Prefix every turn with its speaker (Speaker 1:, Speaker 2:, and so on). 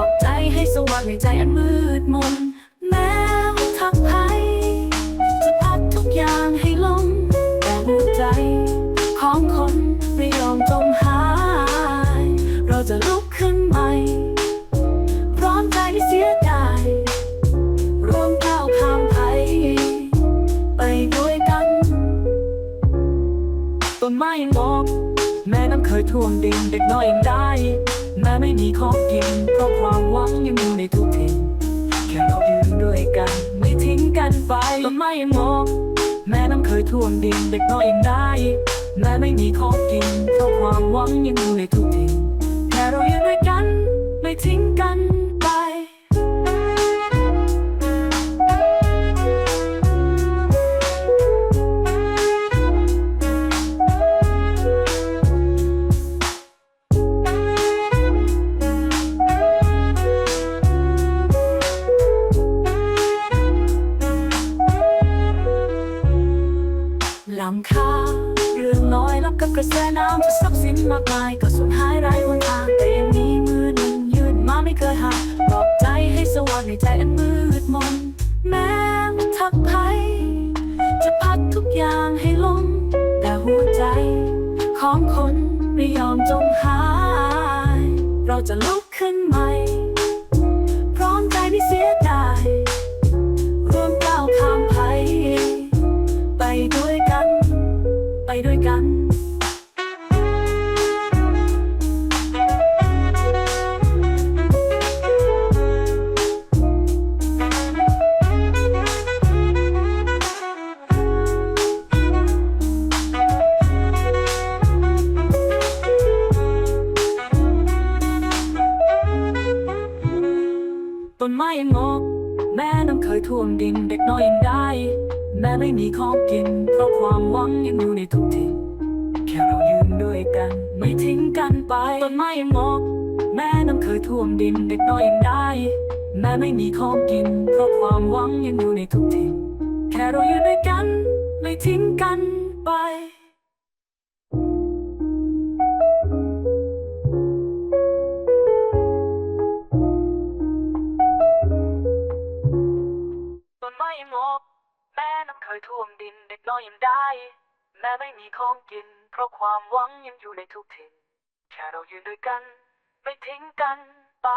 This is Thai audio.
Speaker 1: อกใจให้สว่างในใจอันมืดมน แม้ว่าทักภัยจะพัดทุกอย่างให้ลง แต่หัวใจ ของคนไม่ยอมจมหาย เราจะลุกขึ้นใหม่พร้อมใจที่เสียดายร่วมก้าวข้ามภัยไปด้วยกันต้นไม้ยังบอกแม่น้ำเคยท่วมดินเด็กน้อยยังได้ แม่ไม่มีของกิน เพราะความหวังยังอยู่ในทุกทิ่นแค่เรายืนด้วยกัน ไม่ทิ้งกันไปต้นไม้ยังมอกแม่น้ำเคยท่วมดินเด็กน้อยยังได้แม่ไม่มีของกินเพราะความหวังยังอยู่ในทุกทิ่นแค่เรายืนด้วยกัน ไม่ทิ้ง ลำคาเรื่องน้อยรับกับกระแสน้ำทรัพย์สินมากมายก็สูญหายไร้หนทางแต่ยังมีมือหนึ่งยืนมาไม่เคยห่างปลอบใจให้สว่างในใจอันมืดมนแม้มันทักภัยจะพัดทุกอย่างให้ลงแต่หัวใจ ของคนไม่ยอมจมหาย เราจะลุกขึ้นใหม่ ไม้ยังงอกแม่น้ำเคยท่วมดินเด็กน้อยยังได้ แม่ไม่มีของกิน เพราะความหวังยังอยู่ในทุกทิศแค่เรายืนด้วยกัน ไม่ทิ้งกันไปต้นไม้ยังงอกแม่น้ำเคยท่วมดินเด็กน้อยยังได้ แม่ไม่มีของกิน เพราะความหวังยังอยู่ในทุกทิศแค่เรายืนด้วยกัน ไม่ทิ้งกันไป ยท่วมดินเด็กน้อยยังได้ แม่ไม่มีของกิน เพราะความหวังยังอยู่ในทุกถิ่นแค่เรายืนด้วยกัน ไม่ทิ้งกันไป